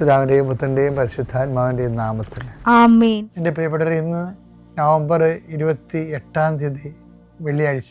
പിതാവിന്റെയും പുത്രന്റെയും പരിശുദ്ധാത്മാവിന്റെയും നാമത്തിൽ. എന്റെ പ്രിയപ്പെട്ടവർ ഇന്ന് നവംബർ ഇരുപത്തി എട്ടാം തീയതി വെള്ളിയാഴ്ച.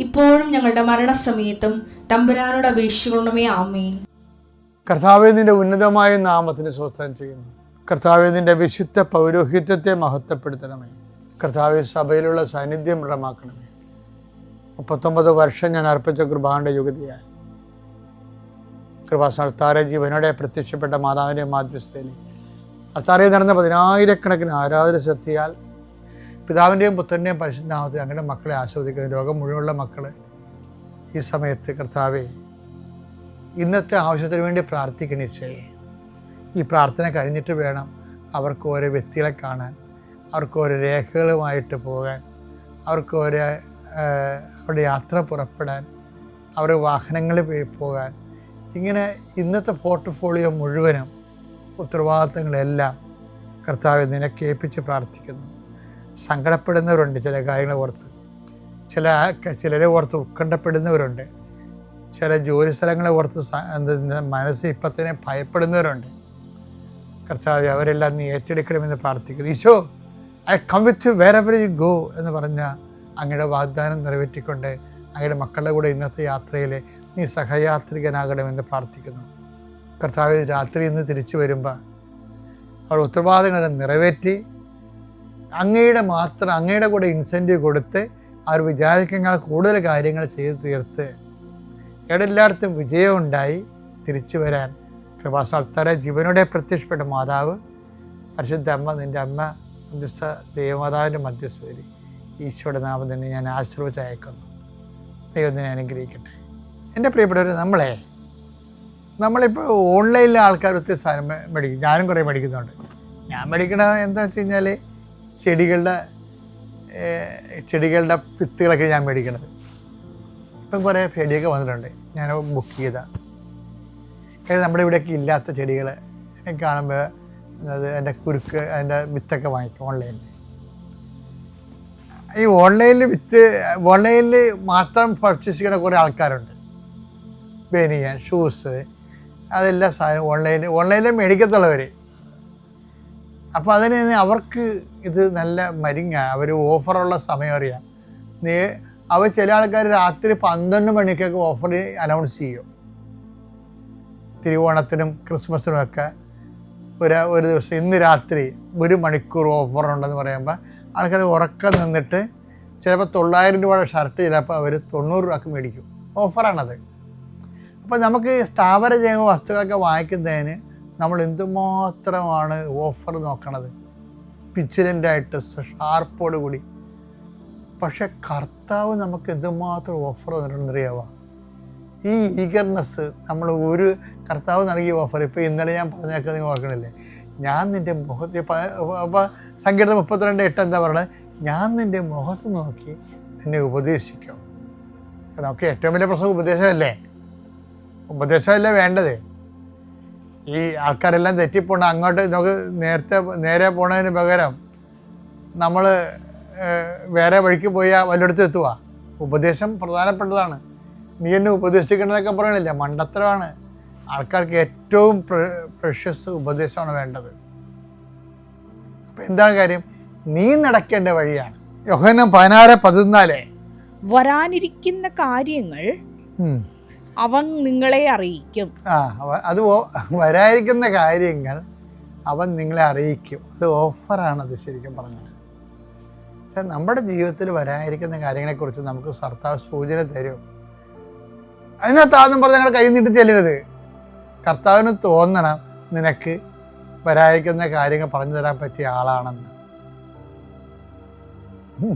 ഇപ്പോഴും ഞങ്ങളുടെ മരണസമയത്തും തമ്പുരാനോട് അപേക്ഷിക്കണമേ ആമേ കർത്താവെ നിന്റെ ഉന്നതമായ നാമത്തിന് സ്വസ്ഥം ചെയ്യുന്നു. കർത്താവെ നിന്റെ വിശുദ്ധ പൗരോഹിത്യത്തെ മഹത്വപ്പെടുത്തണമേ. കർത്താവെ സഭയിലുള്ള സാന്നിധ്യം ദൃഢമാക്കണമേ. മുപ്പത്തൊമ്പത് വർഷം ഞാൻ അർപ്പിച്ച കൃപാന്റെ യുഗതിയായി കൃപാസ്ഥാന ജീവനോടെ പ്രത്യക്ഷപ്പെട്ട മാതാവിന്റെ മാധ്യസ്ഥയിൽ അത്താറയിൽ നടന്ന പതിനായിരക്കണക്കിന് ആരാധന ശക്തിയാൽ പിതാവിന്റെയും പുത്രന്റെയും പരിശുദ്ധാമത്തിൽ അങ്ങനെ മക്കളെ ആസ്വദിക്കുന്ന ലോകം മുഴുവനുള്ള മക്കൾ ഈ സമയത്ത് കർത്താവെ ഇന്നത്തെ ആവശ്യത്തിന് വേണ്ടി പ്രാർത്ഥിക്കണിച്ചേ ഈ പ്രാർത്ഥന കഴിഞ്ഞിട്ട് വേണം അവർക്ക് ഓരോ വ്യക്തികളെ കാണാൻ അവർക്ക് ഓരോ രേഖകളുമായിട്ട് പോകാൻ അവർക്ക് ഓരോ അവരുടെ യാത്ര പുറപ്പെടാൻ അവരുടെ വാഹനങ്ങളിൽ പോയി പോകാൻ. ഇങ്ങനെ ഇന്നത്തെ പോർട്ട്ഫോളിയോ മുഴുവനും ഉത്തരവാദിത്തങ്ങളെല്ലാം കർത്താവ് നിന്നെ ഏൽപ്പിച്ച് പ്രാർത്ഥിക്കുന്നു. സങ്കടപ്പെടുന്നവരുണ്ട് ചില കാര്യങ്ങൾ ഓർത്ത്. ചില ചിലരെ ഓർത്ത് ഉത്കണ്ഠപ്പെടുന്നവരുണ്ട്. ചില ജോലി സ്ഥലങ്ങളെ ഓർത്ത് മനസ്സ് ഇപ്പം തന്നെ ഭയപ്പെടുന്നവരുണ്ട്. കർത്താവ് അവരെല്ലാം നീ ഏറ്റെടുക്കണമെന്ന് പ്രാർത്ഥിക്കുന്നു. Isho I come with you wherever you go എന്ന് പറഞ്ഞ അങ്ങയുടെ വാഗ്ദാനം നിറവേറ്റിക്കൊണ്ട് അങ്ങയുടെ മക്കളുടെ കൂടെ ഇന്നത്തെ യാത്രയിൽ നീ സഹയാത്രികനാകണമെന്ന് പ്രാർത്ഥിക്കുന്നു. കർത്താവ് രാത്രി ഇന്ന് തിരിച്ചു വരുമ്പോൾ അവർ ഉത്തരവാദിത്തങ്ങളെ നിറവേറ്റി അങ്ങയുടെ മാത്രം അങ്ങയുടെ കൂടെ ഇൻസെന്റീവ് കൊടുത്ത് അവർ വിചാരിക്കുന്ന കൂടുതൽ കാര്യങ്ങൾ ചെയ്ത് തീർത്ത് എടെല്ലായിടത്തും വിജയമുണ്ടായി തിരിച്ചു വരാൻ. കൃപാസ്ഥാനത്താരെ ജീവനോടെ പ്രത്യക്ഷപ്പെട്ട മാതാവ് പരിശുദ്ധ അമ്മ നിന്റെ അമ്മ മധ്യസ്ഥ ദേവമാതാവിന്റെ മധ്യസ്ഥരി ഈശോയുടെ നാമം തന്നെ ഞാൻ ആശ്രവിച്ചയക്കുന്നു ദൈവം തന്നെ അനുഗ്രഹിക്കട്ടെ. എന്റെ പ്രിയപ്പെട്ടവർ നമ്മളെ നമ്മളിപ്പോൾ ഓൺലൈനിലെ ആൾക്കാർ ഒത്തിരി സാധനം മേടിക്കും. ഞാനും കുറേ മേടിക്കുന്നുണ്ട്. ഞാൻ മേടിക്കണ എന്താ വെച്ച് കഴിഞ്ഞാൽ ചെടികളുടെ ചെടികളുടെ വിത്തുകളൊക്കെ ഞാൻ മേടിക്കണത്. ഇപ്പം കുറേ ചെടിയൊക്കെ വന്നിട്ടുണ്ട്. ഞാൻ ബുക്ക് ചെയ്ത. കാര്യം നമ്മുടെ ഇവിടെയൊക്കെ ഇല്ലാത്ത ചെടികൾ കാണുമ്പോൾ അത് അതിന്റെ കുരുക്ക് അതിന്റെ വിത്തൊക്കെ വാങ്ങിക്കും ഓൺലൈനിൽ ഈ ഓൺലൈനിൽ വിത്ത് ഓൺലൈനിൽ മാത്രം പർച്ചേസ് ചെയ്യുന്ന കുറേ ആൾക്കാരുണ്ട്. ബനിയൻ ഷൂസ് അതെല്ലാം സാധനം ഓൺലൈനിൽ ഓൺലൈനിൽ മേടിക്കത്തുള്ളവർ അപ്പോൾ അതിന് അവർക്ക് ഇത് നല്ല മരിങ്ങ. അവർ ഓഫറുള്ള സമയം അറിയാം. നീ അവർ ചില ആൾക്കാർ രാത്രി പന്ത്രണ്ട് മണിക്കൊക്കെ ഓഫർ അനൗൺസ് ചെയ്യും. തിരുവോണത്തിനും ക്രിസ്മസിനും ഒക്കെ. ഒരു ഒരു ദിവസം ഇന്ന് രാത്രി ഒരു മണിക്കൂർ ഓഫറുണ്ടെന്ന് പറയുമ്പോൾ ആൾക്കാർ ഉറക്കം നിന്നിട്ട് ചിലപ്പോൾ തൊള്ളായിരം രൂപയുടെ ഷർട്ട് ചിലപ്പോൾ അവർ തൊണ്ണൂറ് രൂപക്ക് മേടിക്കും. ഓഫറാണത് അപ്പോൾ നമുക്ക് സ്ഥാപന ജൈവ വസ്തുക്കളൊക്കെ വാങ്ങിക്കുന്നതിന് നമ്മൾ എന്തുമാത്രമാണ് ഓഫർ നോക്കണത് പിച്ചിലന്റായിട്ട് ഷാർപ്പോട് കൂടി. പക്ഷെ കർത്താവ് നമുക്ക് എന്തുമാത്രം ഓഫർ തന്നിട്ടുണ്ടെന്നറിയാവോ? ഈ ഈഗർനെസ് നമ്മൾ ഒരു കർത്താവ് നൽകിയ ഓഫർ ഇപ്പോൾ ഇന്നലെ ഞാൻ പറഞ്ഞേക്കാൻ നിങ്ങൾ ഓർക്കണില്ലേ? ഞാൻ നിന്റെ മുഖത്ത് അപ്പോൾ സംഗീതം മുപ്പത്തിരണ്ട് എട്ട് എന്താ പറയുന്നത് ഞാൻ നിന്റെ മുഖത്ത് നോക്കി നിന്നെ ഉപദേശിക്കും. നമുക്ക് ഏറ്റവും വലിയ പ്രശ്നം ഉപദേശമല്ലേ? ഉപദേശമല്ലേ വേണ്ടത്? ഈ ആൾക്കാരെല്ലാം തെറ്റിപ്പോണ അങ്ങോട്ട് നമുക്ക് നേരത്തെ നേരെ പോണതിന് പകരം നമ്മൾ വേറെ വഴിക്ക് പോയാൽ വല്ലയിടത്തും എത്തുക ഉപദേശം പ്രധാനപ്പെട്ടതാണ്. നീ എന്നെ ഉപദേശിക്കേണ്ടതൊക്കെ പറയണില്ല. മണ്ടത്തരമാണ്. ആൾക്കാർക്ക് ഏറ്റവും പ്രഷ്യസ് ഉപദേശമാണ് വേണ്ടത്. അപ്പം എന്താണ് കാര്യം? നീ നടക്കേണ്ട വഴിയാണ്. യോഹനം പതിനാറ് പതിനാല്. വരാനിരിക്കുന്ന കാര്യങ്ങൾ. അവൻ നിങ്ങളെ അറിയിക്കും. ആ അത് വരാതിരിക്കുന്ന കാര്യങ്ങൾ അവൻ നിങ്ങളെ അറിയിക്കും. അത് ഓഫറാണ് അത് ശരിക്കും പറഞ്ഞാൽ. പക്ഷേ നമ്മുടെ ജീവിതത്തിൽ വരാതിരിക്കുന്ന കാര്യങ്ങളെക്കുറിച്ച് നമുക്ക് സർത്താവ് സൂചന തരും. അതിനകത്താന്നും പറഞ്ഞ് ഞങ്ങൾ കൈ നീട്ടി ചെല്ലരുത്. കർത്താവിന് തോന്നണം നിനക്ക് വരായിരിക്കുന്ന കാര്യങ്ങൾ പറഞ്ഞു തരാൻ പറ്റിയ ആളാണെന്ന്.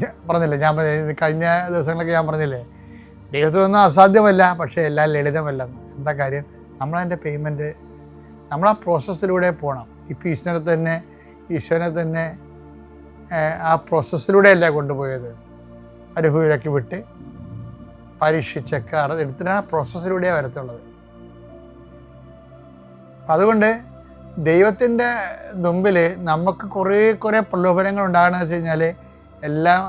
ഞാൻ പറഞ്ഞില്ലേ ഞാൻ കഴിഞ്ഞ ദിവസങ്ങളൊക്കെ ഞാൻ പറഞ്ഞില്ലേ ദൈവത്തിനൊന്നും അസാധ്യമല്ല പക്ഷേ എല്ലാം ലളിതമല്ലെന്ന് എന്താ കാര്യം? നമ്മളതിന്റെ പേയ്മെന്റ് നമ്മൾ ആ പ്രോസസ്സിലൂടെ പോകണം ഇപ്പം ഈശ്വരനെ തന്നെ ഈശ്വരനെ തന്നെ ആ പ്രോസസ്സിലൂടെയല്ല കൊണ്ടുപോയത്. അനുഭവിലൊക്കെ വിട്ട് പരീക്ഷിച്ചൊക്കെ അത് എടുത്തിട്ടാണ് ആ പ്രോസസ്സിലൂടെയാണ് വരത്തുള്ളത്. അതുകൊണ്ട് ദൈവത്തിന്റെ മുമ്പിൽ നമുക്ക് കുറേ കുറേ പ്രലോഭനങ്ങൾ ഉണ്ടാകണമെന്ന് വെച്ച് കഴിഞ്ഞാൽ എല്ലാം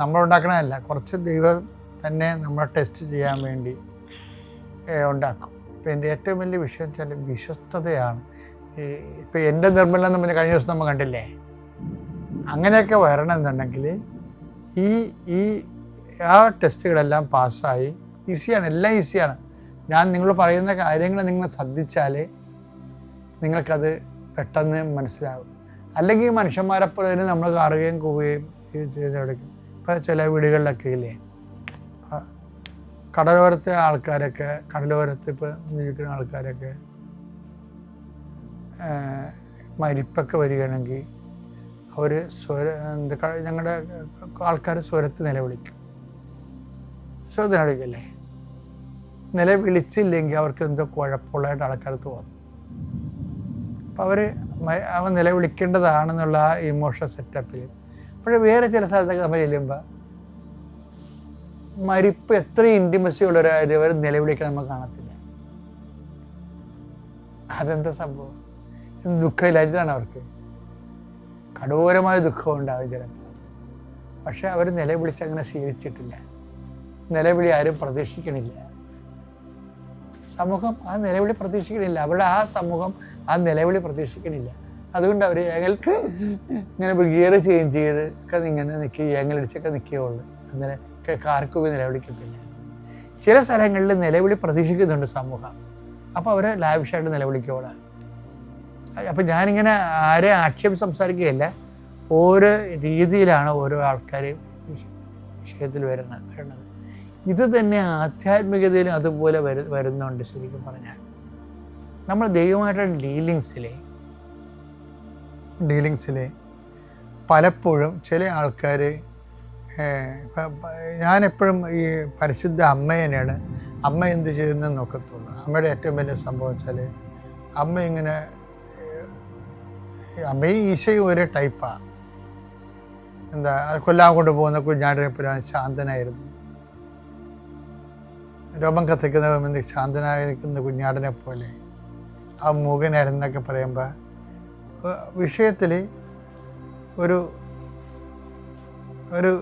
നമ്മളുണ്ടാക്കണമല്ല കുറച്ച് ദൈവം തന്നെ നമ്മൾ ടെസ്റ്റ് ചെയ്യാൻ വേണ്ടി ഉണ്ടാക്കും. ഇപ്പം എന്റെ ഏറ്റവും വലിയ വിഷയം വെച്ചാൽ വിശ്വസ്തതയാണ്. ഇപ്പം എന്റെ നിർമ്മലം എന്ന് കഴിഞ്ഞ ദിവസം നമ്മൾ കണ്ടില്ലേ? അങ്ങനെയൊക്കെ വരണമെന്നുണ്ടെങ്കിൽ ഈ ഈ ആ ടെസ്റ്റുകളെല്ലാം പാസ്സായി ഈസിയാണ് എല്ലാം ഈസിയാണ്. ഞാൻ നിങ്ങൾ പറയുന്ന കാര്യങ്ങൾ നിങ്ങൾ ശ്രദ്ധിച്ചാൽ നിങ്ങൾക്കത് പെട്ടെന്ന് മനസ്സിലാവും. അല്ലെങ്കിൽ മനുഷ്യന്മാരെപ്പോലെ തന്നെ നമ്മൾ കറുകയും കൂവുകയും ചെയ്ത് എവിടേക്കും ഇപ്പം ചില വീടുകളിലൊക്കെ ഇല്ലേ? കടലോരത്തെ ആൾക്കാരൊക്കെ കടലോരത്ത് ഇപ്പോൾ ജീവിക്കുന്ന ആൾക്കാരൊക്കെ മരിപ്പൊക്കെ വരികയാണെങ്കിൽ അവർ സ്വര എന്താ ഞങ്ങളുടെ ആൾക്കാർ സ്വരത്ത് നിലവിളിക്കും. സ്വരത്ത് നിലവിളിക്കല്ലേ നിലവിളിച്ചില്ലെങ്കിൽ അവർക്ക് എന്തോ കുഴപ്പമുള്ളതായിട്ട് ആൾക്കാർ തോന്നും. അപ്പോൾ അവർ അവൻ നിലവിളിക്കേണ്ടതാണെന്നുള്ള ആ ഇമോഷണൽ സെറ്റപ്പിൽ പക്ഷേ വേറെ ചില സ്ഥലത്തൊക്കെ നമ്മൾ ചെല്ലുമ്പോൾ മരിപ്പ് എത്ര ഇന്റിമസി ഉള്ളവരായാലും അവർ നിലവിളിക്കാൻ നമ്മൾ കാണത്തില്ല. അതെന്താ സംഭവം? ദുഃഖമില്ലാത്തതാണ് അവർക്ക്. കഠോരമായ ദുഃഖം ഉണ്ടാവും ചിലപ്പോൾ. പക്ഷെ അവർ നിലവിളിച്ച് അങ്ങനെ ശീലിച്ചിട്ടില്ല. നിലവിളി ആരും പ്രതീക്ഷിക്കണില്ല. സമൂഹം ആ നിലവിളി പ്രതീക്ഷിക്കണില്ല. അവരുടെ ആ സമൂഹം ആ നിലവിളി പ്രതീക്ഷിക്കണില്ല. അതുകൊണ്ട് അവർ ഞങ്ങൾക്ക് ഇങ്ങനെ ഗിയർ ചേഞ്ച് ചെയ്ത് ഒക്കെ ഇങ്ങനെ നിൽക്കുക ഞങ്ങളടിച്ചൊക്കെ നിൽക്കുകയുള്ളൂ അങ്ങനെ കാർക്കുപി നിലവിളിക്കത്തില്ല ചില സ്ഥലങ്ങളിൽ നിലവിളി പ്രതീക്ഷിക്കുന്നുണ്ട് സമൂഹം. അപ്പോൾ അവർ ലാവിഷായിട്ട് നിലവിളിക്കോളാം അപ്പം ഞാനിങ്ങനെ ആരെ ആക്ഷേപം സംസാരിക്കുകയല്ല ഓരോ രീതിയിലാണ് ഓരോ ആൾക്കാരെയും വിഷയത്തിൽ വരുന്ന വരുന്നത്. ഇത് തന്നെ ആധ്യാത്മികതയിലും അതുപോലെ വരു വരുന്നുണ്ട് ശരിക്കും പറഞ്ഞാൽ. നമ്മൾ ദൈവമായിട്ടുള്ള ഡീലിങ്സിലെ ഡീലിങ്സിലെ പലപ്പോഴും ചില ആൾക്കാർ ഞാനെപ്പോഴും ഈ പരിശുദ്ധ അമ്മേനെയാണ്. അമ്മ എന്ത് ചെയ്യുന്നതെന്ന് നോക്കത്തുള്ളൂ അമ്മയുടെ ഏറ്റവും വലിയ സംഭവം വെച്ചാൽ അമ്മ ഇങ്ങനെ അമ്മയും ഈശയും ഒരേ ടൈപ്പാണ് എന്താ കൊല്ലാൻ കൊണ്ട് പോകുന്ന കുഞ്ഞാടിനെ പുരാൻ ശാന്തനായിരുന്നു. രോമം കത്തിക്കുന്ന ശാന്തനായി നിൽക്കുന്ന കുഞ്ഞാടിനെ പോലെ ആ മൂകനായിരുന്നൊക്കെ പറയുമ്പോൾ വിഷയത്തിൽ ഒരു ഒരു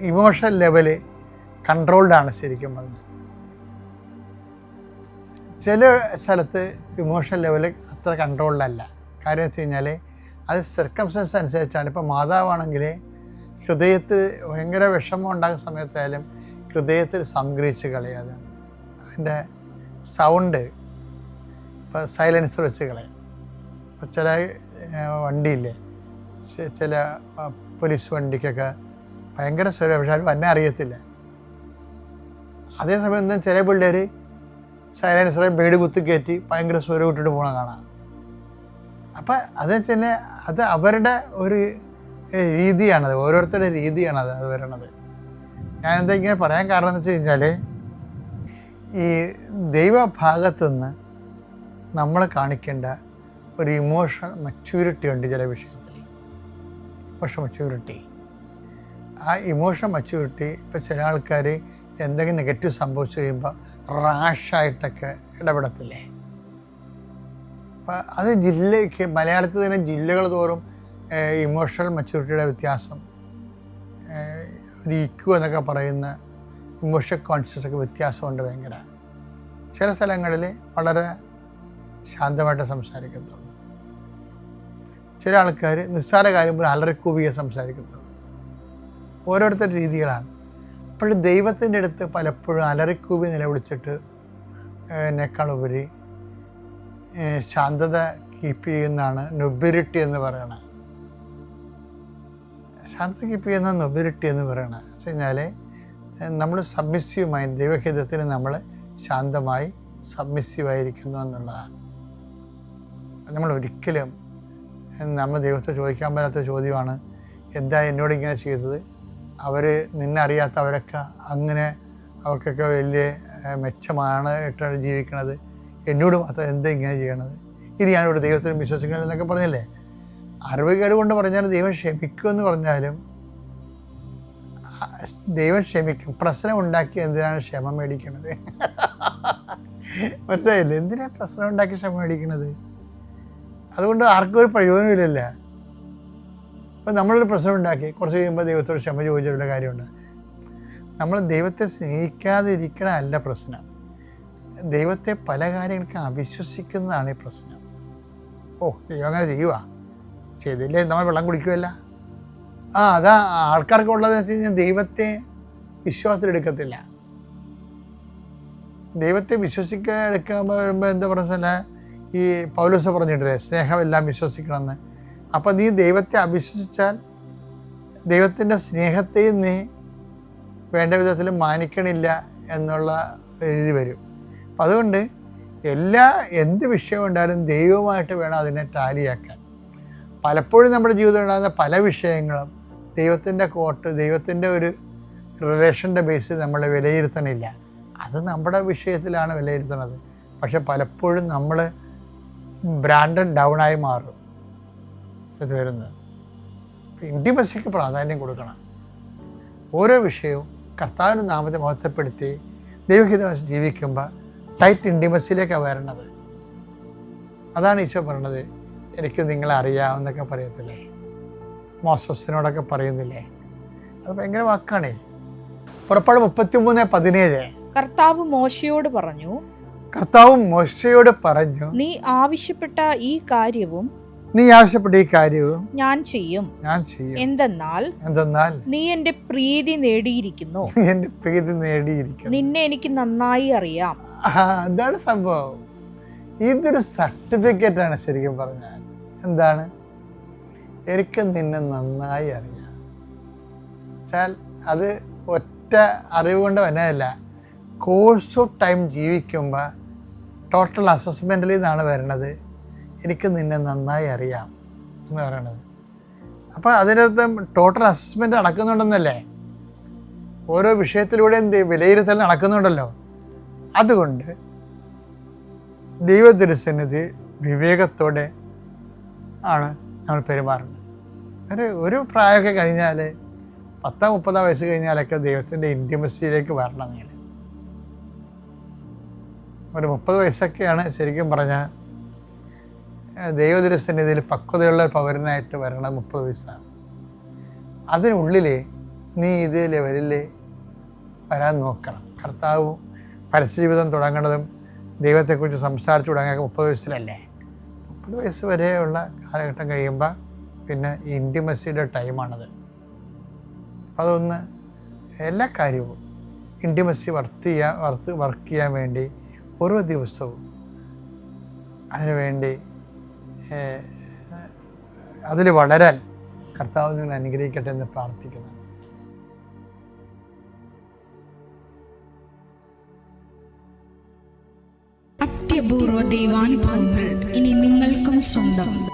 ഇമോഷൻ ലെവൽ കൺട്രോൾഡാണ് ശരിക്കും പറഞ്ഞത് ചില സ്ഥലത്ത് ഇമോഷൻ ലെവൽ അത്ര കൺട്രോൾഡല്ല കാര്യം വെച്ച് കഴിഞ്ഞാൽ അത് സർക്കംസ്റ്റൻസ് അനുസരിച്ചാണ്. ഇപ്പോൾ മാതാവാണെങ്കിൽ ഹൃദയത്തിൽ ഭയങ്കര വിഷമം ഉണ്ടാകുന്ന സമയത്തായാലും ഹൃദയത്തിൽ സംഗ്രഹിച്ച് കളയാതെ അതിന്റെ സൗണ്ട് ഇപ്പോൾ സൈലൻസർ വെച്ച് കളയും. ചില വണ്ടിയില്ലേ? ചില പോലീസ് വണ്ടിക്കൊക്കെ ഭയങ്കര സ്വരം പക്ഷെ അവർ എന്നെ അറിയത്തില്ല. അതേസമയം എന്താ ചില പിള്ളേർ സൈലൻസറെ ബേഡ് കുത്തി കയറ്റി ഭയങ്കര സ്വരം ഇട്ടിട്ട് പോണ കാണാം. അപ്പം അത് വെച്ചാൽ അത് അവരുടെ ഒരു രീതിയാണത്. ഓരോരുത്തരുടെ രീതിയാണത് അത് വരണത്. ഞാൻ എന്താ ഇങ്ങനെ പറയാൻ കാരണം എന്ന് വെച്ച് കഴിഞ്ഞാൽ ഈ ദൈവഭാഗത്തുനിന്ന് നമ്മൾ കാണിക്കേണ്ട ഒരു ഇമോഷണൽ മെച്യൂരിറ്റി ഉണ്ട് ചില വിഷയത്തിൽ ഇമോഷണൽ മച്യൂരിറ്റി ആ ഇമോഷണൽ മച്യൂരിറ്റി ഇപ്പോൾ ചില ആൾക്കാർ എന്തെങ്കിലും നെഗറ്റീവ് സംഭവിച്ചു കഴിയുമ്പോൾ റാഷായിട്ടൊക്കെ ഇടപെടത്തില്ലേ? അപ്പം അത് ജില്ലയ്ക്ക് മലയാളത്തിൽ തന്നെ ജില്ലകൾ തോറും ഇമോഷണൽ മച്യൂരിറ്റിയുടെ വ്യത്യാസം ഒരു ഇക്യു എന്നൊക്കെ പറയുന്ന ഇമോഷൻ കോൺഷ്യസ് ഒക്കെ വ്യത്യാസമുണ്ട് ഭയങ്കര. ചില സ്ഥലങ്ങളിൽ വളരെ ശാന്തമായിട്ട് സംസാരിക്കത്തുള്ളൂ. ചില ആൾക്കാർ നിസ്സാര കാര്യം അലറിക്കൂവിയെ സംസാരിക്കത്തുള്ളൂ. ഓരോരുത്തരുടെ രീതികളാണ്. അപ്പോഴും ദൈവത്തിന്റെ അടുത്ത് പലപ്പോഴും അലറിക്കൂവി നിലവിളിച്ചിട്ട് എന്നെക്കാളുപരി ശാന്തത കീപ്പ് ചെയ്യുന്നതാണ് നൊബിലിറ്റി എന്ന് പറയണത്. ശാന്തത കീപ്പ് ചെയ്യുന്ന നൊബിരിട്ടി എന്ന് പറയണത്. വെച്ച് കഴിഞ്ഞാൽ നമ്മൾ സബ്മിസീവ് മൈൻഡ് ദൈവഹിതത്തിന് നമ്മൾ ശാന്തമായി സബ്മിസീവ് ആയിരിക്കുന്നു എന്നുള്ളതാണ്. നമ്മൾ ഒരിക്കലും നമ്മൾ ദൈവത്തെ ചോദിക്കാൻ പറ്റാത്ത ചോദ്യമാണ് എന്താ എന്നോട് ഇങ്ങനെ ചെയ്തത്? അവർ നിന്നെ അറിയാത്തവരൊക്കെ അങ്ങനെ അവർക്കൊക്കെ വലിയ മെച്ചമാണ് ഇട്ടാണ് ജീവിക്കണത്. എന്നോട് മാത്രം എന്താ ഇങ്ങനെ ചെയ്യണത്? ഇനി ഞാനിവിടെ ദൈവത്തിനും വിശ്വസിക്കണം എന്നൊക്കെ പറഞ്ഞല്ലേ? അറിവുകേട് കൊണ്ട് പറഞ്ഞാൽ ദൈവം ക്ഷമിക്കുമെന്ന് പറഞ്ഞാലും ദൈവം ക്ഷമിക്കും. പ്രശ്നം ഉണ്ടാക്കി എന്തിനാണ് ക്ഷമ മേടിക്കണത്? മനസ്സിലായില്ലേ? എന്തിനാണ് പ്രശ്നം ഉണ്ടാക്കി ക്ഷമ മേടിക്കണത്? അതുകൊണ്ട് ആർക്കും ഒരു പ്രയോജനമില്ലല്ല ഇപ്പം നമ്മളൊരു പ്രശ്നം ഉണ്ടാക്കി. കുറച്ച് കഴിയുമ്പോൾ ദൈവത്തോട് ക്ഷമ ചോദിച്ചിട്ടുള്ള കാര്യമുണ്ട്. നമ്മൾ ദൈവത്തെ സ്നേഹിക്കാതിരിക്കണ അല്ല പ്രശ്നം. ദൈവത്തെ പല കാര്യങ്ങൾക്ക് അവിശ്വസിക്കുന്നതാണ് ഈ പ്രശ്നം. ഓ ദൈവം അങ്ങനെ ചെയ്യുക ചെയ്തില്ലേ? നമ്മൾ വെള്ളം കുടിക്കുമല്ല ആ അതാ ആൾക്കാർക്ക് ഉള്ളതെന്ന് വെച്ച് കഴിഞ്ഞാൽ ദൈവത്തെ വിശ്വാസത്തിലെടുക്കത്തില്ല ദൈവത്തെ വിശ്വസിക്കാൻ എടുക്കാൻ വരുമ്പോൾ എന്താ പറഞ്ഞാൽ ഈ പൗലോസ് പറഞ്ഞിട്ടില്ലേ സ്നേഹമെല്ലാം വിശ്വസിക്കണമെന്ന്. അപ്പം നീ ദൈവത്തെ അഭിശ്വസിച്ചാൽ ദൈവത്തിന്റെ സ്നേഹത്തെയും നീ വേണ്ട വിധത്തിൽ മാനിക്കണില്ല എന്നുള്ള രീതി വരും. അപ്പം അതുകൊണ്ട് എല്ലാ എന്ത് വിഷയം ഉണ്ടായാലും ദൈവമായിട്ട് വേണം അതിനെ ടാലിയാക്കാൻ. പലപ്പോഴും നമ്മുടെ ജീവിതം ഉണ്ടാകുന്ന പല വിഷയങ്ങളും ദൈവത്തിന്റെ കോട്ട് ദൈവത്തിന്റെ ഒരു റിലേഷന്റെ ബേസിൽ നമ്മൾ വിലയിരുത്തണില്ല. അത് നമ്മുടെ വിഷയത്തിലാണ് വിലയിരുത്തുന്നത് പക്ഷെ പലപ്പോഴും നമ്മൾ ബ്രാൻഡഡ് ഡൗണായി മാറും. ഇത് വരുന്നത്. ഇന്റിമസിക്ക് പ്രാധാന്യം കൊടുക്കണം. ഓരോ വിഷയവും കർത്താവിന്റെ നാമത്തെ മഹത്വപ്പെടുത്തി ദൈവഹിതം ജീവിക്കുമ്പോൾ ടൈറ്റ് ഇന്റിമസിയിലേക്കാണ് വരേണ്ടത്. അതാണ് ഈശോ പറയണത് എനിക്ക് നിങ്ങളെ അറിയാമെന്നൊക്കെ പറയത്തില്ലേ? മോസസിനോടൊക്കെ പറയുന്നില്ലേ? അത് ഭയങ്കര വാക്കാണേ. പുറപ്പാട് മുപ്പത്തി മൂന്ന് പതിനേഴ്. കർത്താവ് മോശയോട് പറഞ്ഞു കർത്താവ് മോശയോട് പറഞ്ഞു നീ ആവശ്യപ്പെട്ട ഈ കാര്യവും നീ ആവശ്യപ്പെട്ട ഈ കാര്യവും ഞാൻ ചെയ്യും. ഞാൻ ചെയ്യും. എന്തെന്നാൽ എന്തെന്നാൽ നീ എന്റെ പ്രീതി നേടിയിരിക്കുന്നു. നീ എന്റെ പ്രീതി നേടിയിരിക്കുന്നു. നിന്നെ എനിക്ക് നന്നായി അറിയാം. അതാണ് സംഭവം? ഇതൊരു സർട്ടിഫിക്കറ്റ് ആണ് ശരിക്കും പറഞ്ഞാൽ. എന്താണ്? എനിക്ക് നിന്നെ നന്നായി അറിയാം. വെച്ചാൽ അത് ഒറ്റ അറിവ് കൊണ്ട് വന്നതല്ല. കോഴ്സ് ഓഫ് ടൈം ജീവിക്കുമ്പോൾ ടോട്ടൽ അസസ്മെന്റിൽ നിന്നാണ് വരണത്. എനിക്ക് നിന്നെ നന്നായി അറിയാം എന്ന് പറയണത്. അപ്പോൾ അതിനകത്ത് ടോട്ടൽ അസസ്മെന്റ് നടക്കുന്നുണ്ടെന്നല്ലേ? ഓരോ വിഷയത്തിലൂടെ എന്ത് വിലയിരുത്തൽ നടക്കുന്നുണ്ടല്ലോ. അതുകൊണ്ട് ദൈവദുരസന്നിധി വിവേകത്തോടെ ആണ് നമ്മൾ പെരുമാറുന്നത്. ഒരു ഒരു പ്രായമൊക്കെ കഴിഞ്ഞാൽ പത്താം മുപ്പതാം വയസ്സ് കഴിഞ്ഞാലൊക്കെ ദൈവത്തിന്റെ ഇന്റിമസിയിലേക്ക് വരണം ഒരു മുപ്പത് വയസ്സൊക്കെയാണ് ശരിക്കും പറഞ്ഞാൽ ദൈവതിരുസന്നിധിയിൽ പക്വതയുള്ള പൗരനായിട്ട് വരണം മുപ്പത് വയസ്സാണ്. അതിനുള്ളിൽ നീ ഇത് ലെവലിൽ വരാൻ നോക്കണം. കർത്താവ് പരസ്യജീവിതം തുടങ്ങുന്നതും ദൈവത്തെക്കുറിച്ച് സംസാരിച്ചു തുടങ്ങിയ മുപ്പത് വയസ്സിലല്ലേ? മുപ്പത് വയസ്സ് വരെയുള്ള കാലഘട്ടം കഴിയുമ്പോൾ പിന്നെ ഇന്റിമസിയുടെ ടൈമാണത് അപ്പം അതൊന്ന് എല്ലാ കാര്യവും ഇന്റിമസി വർക്ക് ചെയ്യാൻ വർക്ക് വർക്ക് ചെയ്യാൻ വേണ്ടി ഓരോ ദിവസവും അതിനുവേണ്ടി അതിൽ വളരാൻ കർത്താവ് നിങ്ങൾ അനുഗ്രഹിക്കട്ടെ എന്ന് പ്രാർത്ഥിക്കുന്നു. അത്യപൂർവ ദൈവാനുഭവങ്ങൾ ഇനി നിങ്ങൾക്കും സ്വന്തം.